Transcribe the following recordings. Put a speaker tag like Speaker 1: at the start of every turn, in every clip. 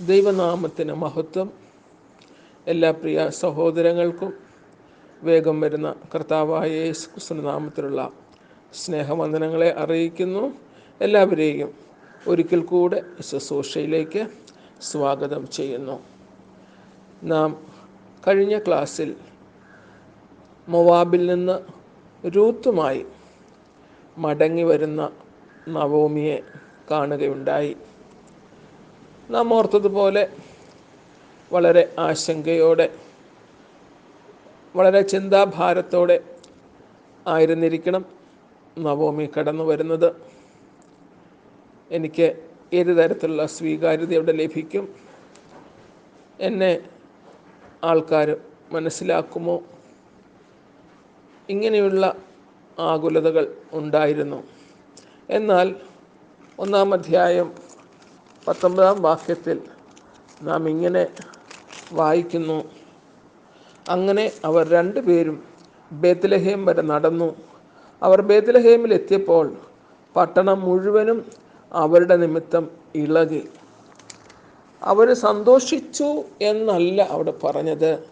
Speaker 1: ദൈവനാമത്തിന് മഹത്വം. എല്ലാ പ്രിയ സഹോദരങ്ങൾക്കും വേഗം വരുന്ന കർത്താവായ യേശു ക്രിസ്തു നാമത്തിലുള്ള സ്നേഹവന്ദനങ്ങളെ അറിയിക്കുന്നു. എല്ലാവരെയും ഒരിക്കൽ കൂടെ ശുശ്രൂഷയിലേക്ക് സ്വാഗതം ചെയ്യുന്നു. നാം കഴിഞ്ഞ ക്ലാസ്സിൽ മൊവാബിൽ നിന്ന് രൂത്തുമായി മടങ്ങി വരുന്ന നവോമിയെ കാണുകയുണ്ടായി. നാം ഓർത്തതുപോലെ വളരെ ആശങ്കയോടെ വളരെ ചിന്താഭാരത്തോടെ ആയിരുന്നിരിക്കണം നവോമി കടന്നു വരുന്നത്. എനിക്ക് ഏത് തരത്തിലുള്ള സ്വീകാര്യത ഇവിടെ ലഭിക്കും? എന്നെ ആൾക്കാർ മനസ്സിലാക്കുമോ? ഇങ്ങനെയുള്ള ആകുലതകൾ ഉണ്ടായിരുന്നു. എന്നാൽ ഒന്നാം അധ്യായം പത്തൊമ്പതാം വാക്യത്തിൽ നാം ഇങ്ങനെ വായിക്കുന്നു. അങ്ങനെ അവർ രണ്ടുപേരും ബേത്ലഹേം വരെ നടന്നു. അവർ ബേത്ലഹേമിൽ എത്തിയപ്പോൾ പട്ടണം മുഴുവനും അവരുടെ നിമിത്തം ഇളകി. അവർ സന്തോഷിച്ചു എന്നല്ല അവിടെ പറഞ്ഞത്.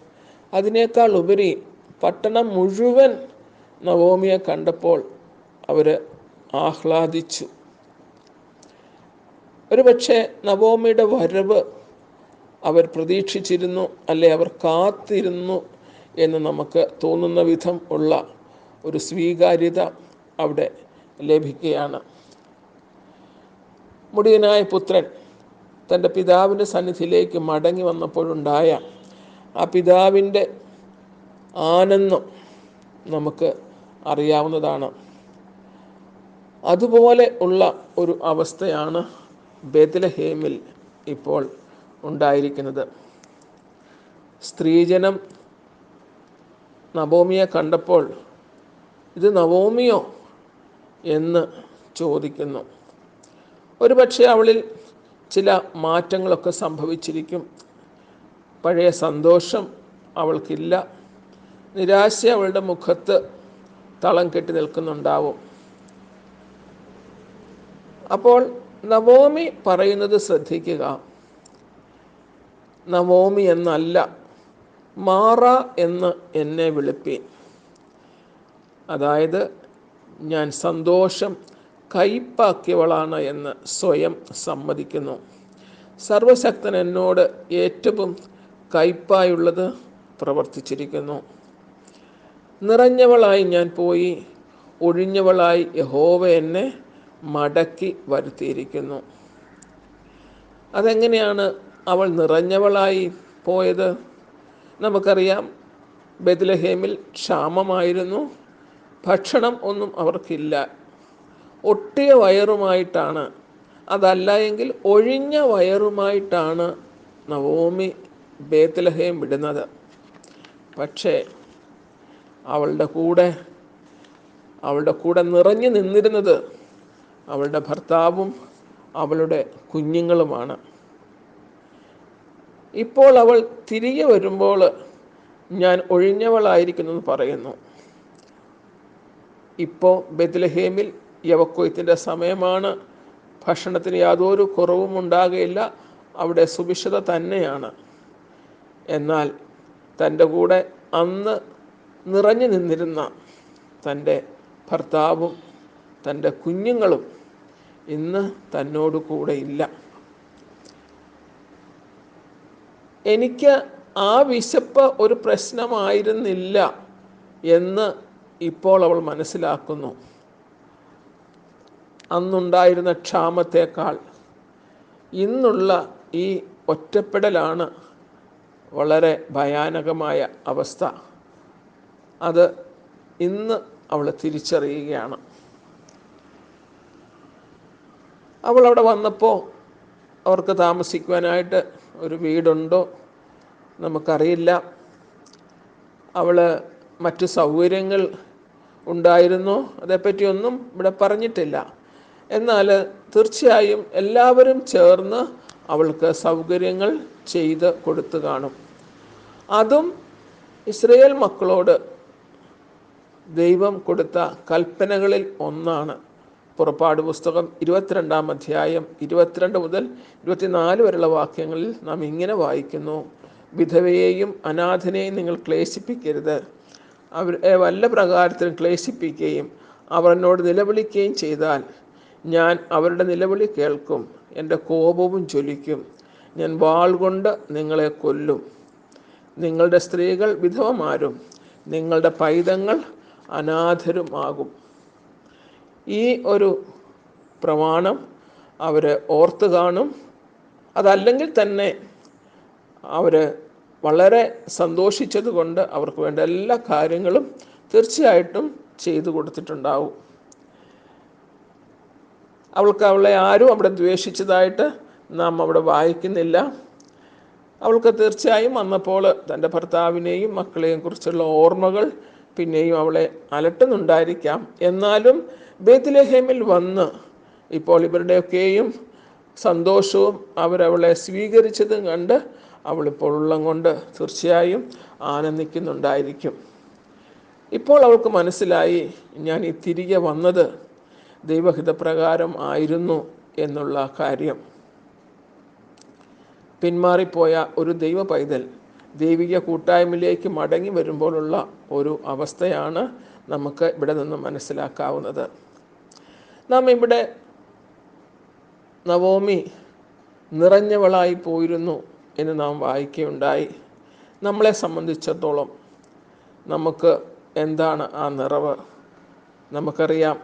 Speaker 1: അതിനേക്കാൾ ഉപരി പട്ടണം മുഴുവൻ നവോമിയെ കണ്ടപ്പോൾ അവർ ആഹ്ലാദിച്ചു. ഒരുപക്ഷെ നവോമിയുടെ വരവ് അവർ പ്രതീക്ഷിച്ചിരുന്നു അല്ലെ അവർ കാത്തിരുന്നു എന്ന് നമുക്ക് തോന്നുന്ന വിധം ഉള്ള ഒരു സ്വീകാര്യത അവിടെ ലഭിക്കുകയാണ്. മുടിയനായ പുത്രൻ തന്റെ പിതാവിന്റെ സന്നിധിയിലേക്ക് മടങ്ങി വന്നപ്പോഴുണ്ടായ ആ പിതാവിന്റെ ആനന്ദം നമുക്ക് അറിയാവുന്നതാണ്. അതുപോലെ ഉള്ള ഒരു അവസ്ഥയാണ് ബേത്ലഹേമിൽ ഇപ്പോൾ ഉണ്ടായിരിക്കുന്നത്. സ്ത്രീജനം നവോമിയെ കണ്ടപ്പോൾ ഇത് നവോമിയോ എന്ന് ചോദിക്കുന്നു. ഒരുപക്ഷെ അവളിൽ ചില മാറ്റങ്ങളൊക്കെ സംഭവിച്ചിരിക്കും. പഴയ സന്തോഷം അവൾക്കില്ല. നിരാശ അവളുടെ മുഖത്ത് തളം കെട്ടി നിൽക്കുന്നുണ്ടാവും. അപ്പോൾ നവോമി പറയുന്നത് ശ്രദ്ധിക്കുക. നവോമി എന്നല്ല മാറ എന്ന് എന്നെ വിളിപ്പി. അതായത് ഞാൻ സന്തോഷം കയ്പാക്കിയവളാണ് എന്ന് സ്വയം സമ്മതിക്കുന്നു. സർവശക്തൻ എന്നോട് ഏറ്റവും കയ്പായുള്ളത് പ്രവർത്തിച്ചിരിക്കുന്നു. നിറഞ്ഞവളായി ഞാൻ പോയി ഒഴിഞ്ഞവളായി യഹോവ എന്നെ മടക്കി വരുത്തിയിരിക്കുന്നു. അതെങ്ങനെയാണ് അവൾ നിറഞ്ഞവളായി പോയത്? നമുക്കറിയാം ബദലഹേമിൽ ക്ഷാമമായിരുന്നു. ഭക്ഷണം ഒന്നും അവർക്കില്ല. ഒട്ടിയ വയറുമായിട്ടാണ്. അതല്ല എങ്കിൽ ഒഴിഞ്ഞ വയറുമായിട്ടാണ് നവോമി ബേത്തലഹേം വിടുന്നത്. പക്ഷേ അവളുടെ കൂടെ അവളുടെ കൂടെ നിറഞ്ഞു നിന്നിരുന്നത് അവളുടെ ഭർത്താവും അവളുടെ കുഞ്ഞുങ്ങളുമാണ്. ഇപ്പോൾ അവൾ തിരികെ വരുമ്പോൾ ഞാൻ ഒഴിഞ്ഞവളായിരിക്കുന്നു പറയുന്നു. ഇപ്പോൾ ബെത്ലഹേമിൽ യവക്കൊയ്ത്തിന്റെ സമയമാണ്. ഭക്ഷണത്തിന് യാതൊരു കുറവും ഉണ്ടാകുകയില്ല അവിടെ സുഭിക്ഷത തന്നെയാണ്. എന്നാൽ തന്റെ കൂടെ അന്ന് നിറഞ്ഞു നിന്നിരുന്ന തന്റെ ഭർത്താവും തന്റെ കുഞ്ഞുങ്ങളും ഇന്ന് തന്നോട് കൂടെ ഇല്ല. എനിക്ക് ആ വിശപ്പ് ഒരു പ്രശ്നമായിരുന്നില്ല എന്ന് ഇപ്പോൾ അവൾ മനസ്സിലാക്കുന്നു. അന്നുണ്ടായിരുന്ന ക്ഷാമത്തേക്കാൾ ഇന്നുള്ള ഈ ഒറ്റപ്പെടലാണ് വളരെ ഭയാനകമായ അവസ്ഥ. അത് ഇന്ന് അവൾ തിരിച്ചറിയുകയാണ്. അവൾ അവിടെ വന്നപ്പോൾ അവർക്ക് താമസിക്കുവാനായിട്ട് ഒരു വീടുണ്ടോ നമുക്കറിയില്ല. അവൾ മറ്റു സൗകര്യങ്ങൾ ഉണ്ടായിരുന്നോ? അതേപ്പറ്റിയൊന്നും ഇവിടെ പറഞ്ഞിട്ടില്ല. എന്നാൽ തീർച്ചയായും എല്ലാവരും ചേർന്ന് അവൾക്ക് സൗകര്യങ്ങൾ ചെയ്ത് കൊടുത്തു കാണും. അതും ഇസ്രയേൽ മക്കളോട് ദൈവം കൊടുത്ത കൽപ്പനകളിൽ ഒന്നാണ്. പുറപ്പാട് പുസ്തകം ഇരുപത്തിരണ്ടാം അധ്യായം ഇരുപത്തിരണ്ട് മുതൽ ഇരുപത്തിനാല് വരെയുള്ള വാക്യങ്ങളിൽ നാം ഇങ്ങനെ വായിക്കുന്നു. വിധവയെയും അനാഥനെയും നിങ്ങൾ ക്ലേശിപ്പിക്കരുത്. അവരെ വല്ല പ്രകാരത്തിലും ക്ലേശിപ്പിക്കുകയും അവർ എന്നോട് നിലവിളിക്കുകയും ചെയ്താൽ ഞാൻ അവരുടെ നിലവിളി കേൾക്കും. എന്റെ കോപവും ജ്വലിക്കും. ഞാൻ വാൾ കൊണ്ട് നിങ്ങളെ കൊല്ലും. നിങ്ങളുടെ സ്ത്രീകൾ വിധവമാരും. നിങ്ങളുടെ പൈതങ്ങൾ അനാഥരുമാകും. ഈ ഒരു പ്രമാണം അവർ ഓർത്ത് കാണും. അതല്ലെങ്കിൽ തന്നെ അവർ വളരെ സന്തോഷിച്ചതുകൊണ്ട് അവർക്ക് വേണ്ട എല്ലാ കാര്യങ്ങളും തീർച്ചയായിട്ടും ചെയ്തു കൊടുത്തിട്ടുണ്ടാവും. അവൾക്ക് അവളെ ആരും അവിടെ ദ്വേഷിച്ചതായിട്ട് നാം അവിടെ വായിക്കുന്നില്ല. അവൾക്ക് തീർച്ചയായും വന്നപ്പോൾ തന്റെ ഭർത്താവിനെയും മക്കളെയും കുറിച്ചുള്ള ഓർമ്മകൾ പിന്നെയും അവളെ അലട്ടുന്നുണ്ടായിരിക്കാം. എന്നാലും ബേത്ത്ലേഹേമിൽ വന്ന് ഇപ്പോൾ ഇവരുടെയൊക്കെയും സന്തോഷവും അവരവളെ സ്വീകരിച്ചതും കണ്ട് അവളിപ്പോൾ ഉള്ളം കൊണ്ട് തീർച്ചയായും ആനന്ദിക്കുന്നുണ്ടായിരിക്കും. ഇപ്പോൾ അവൾക്ക് മനസ്സിലായി ഞാൻ ഈ തിരികെ വന്നത് ദൈവഹിതപ്രകാരം ആയിരുന്നു എന്നുള്ള കാര്യം. പിന്മാറിപ്പോയ ഒരു ദൈവ പൈതൽ ദൈവിക കൂട്ടായ്മയിലേക്ക് മടങ്ങി വരുമ്പോഴുള്ള ഒരു അവസ്ഥയാണ് നമുക്ക് ഇവിടെ നിന്ന് മനസ്സിലാക്കാവുന്നത്. നാം ഇവിടെ നവോമി നിറഞ്ഞവളായി പോയിരുന്നു എന്ന് നാം വായിക്കുകയുണ്ടായി. നമ്മളെ സംബന്ധിച്ചിടത്തോളം നമുക്ക് എന്താണ് ആ നിറവ്? നമുക്കറിയാം.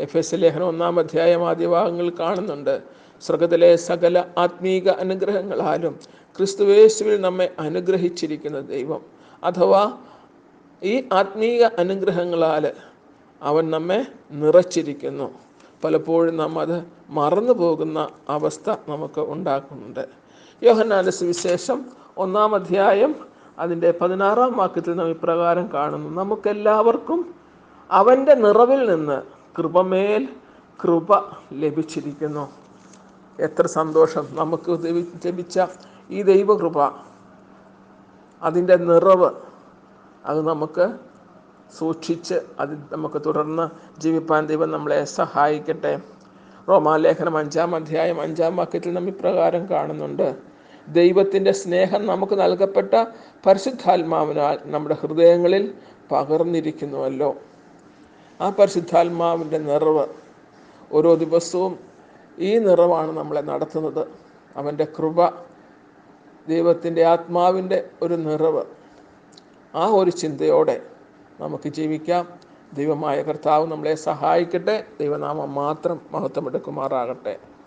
Speaker 1: എഫ് എസ് ലേഖനം ഒന്നാം അധ്യായം ആദ്യ ഭാഗങ്ങൾ കാണുന്നുണ്ട്. സ്വർഗത്തിലെ സകല ആത്മീക അനുഗ്രഹങ്ങളാലും ക്രിസ്തുവേശുവിൽ നമ്മെ അനുഗ്രഹിച്ചിരിക്കുന്ന ദൈവം. അഥവാ ഈ ആത്മീക അനുഗ്രഹങ്ങളാൽ അവൻ നമ്മെ നിറച്ചിരിക്കുന്നു. പലപ്പോഴും നാം അത് മറന്നു പോകുന്ന അവസ്ഥ നമുക്ക് ഉണ്ടാക്കുന്നുണ്ട്. യോഹന്നാന്റെ സുവിശേഷം ഒന്നാം അധ്യായം അതിന്റെ പതിനാറാം വാക്യത്തിൽ നാം ഇപ്രകാരം കാണുന്നു. നമുക്കെല്ലാവർക്കും അവന്റെ നിറവിൽ നിന്ന് കൃപമേൽ കൃപ ലഭിച്ചിരിക്കുന്നു. എത്ര സന്തോഷം നമുക്ക് ലഭിച്ച ഈ ദൈവകൃപ. അതിന്റെ നിറവ് അത് നമുക്ക് സൂക്ഷിച്ച് അത് നമുക്ക് തുടർന്ന് ജീവിപ്പാൻ ദൈവം നമ്മളെ സഹായിക്കട്ടെ. റോമാലേഖനം അഞ്ചാം അധ്യായം അഞ്ചാം വാക്യത്തിൽ നാം ഇപ്രകാരം കാണുന്നുണ്ട്. ദൈവത്തിന്റെ സ്നേഹം നമുക്ക് നൽകപ്പെട്ട പരിശുദ്ധാത്മാവിനാൽ നമ്മുടെ ഹൃദയങ്ങളിൽ പകർന്നിരിക്കുന്നുവല്ലോ. ആ പരിശുദ്ധാത്മാവിന്റെ നിറവ് ഓരോ ദിവസവും ഈ നിറവാണ് നമ്മളെ നടത്തുന്നത്. അവന്റെ കൃപ ദൈവത്തിന്റെ ആത്മാവിന്റെ ഒരു നിറവ്. ആ ഒരു ചിന്തയോടെ നമുക്ക് ജീവിക്കാം. ദൈവമായ കർത്താവ് നമ്മളെ സഹായിക്കട്ടെ. ദൈവനാമം മാത്രം മഹത്വമെടുക്കുമാറാകട്ടെ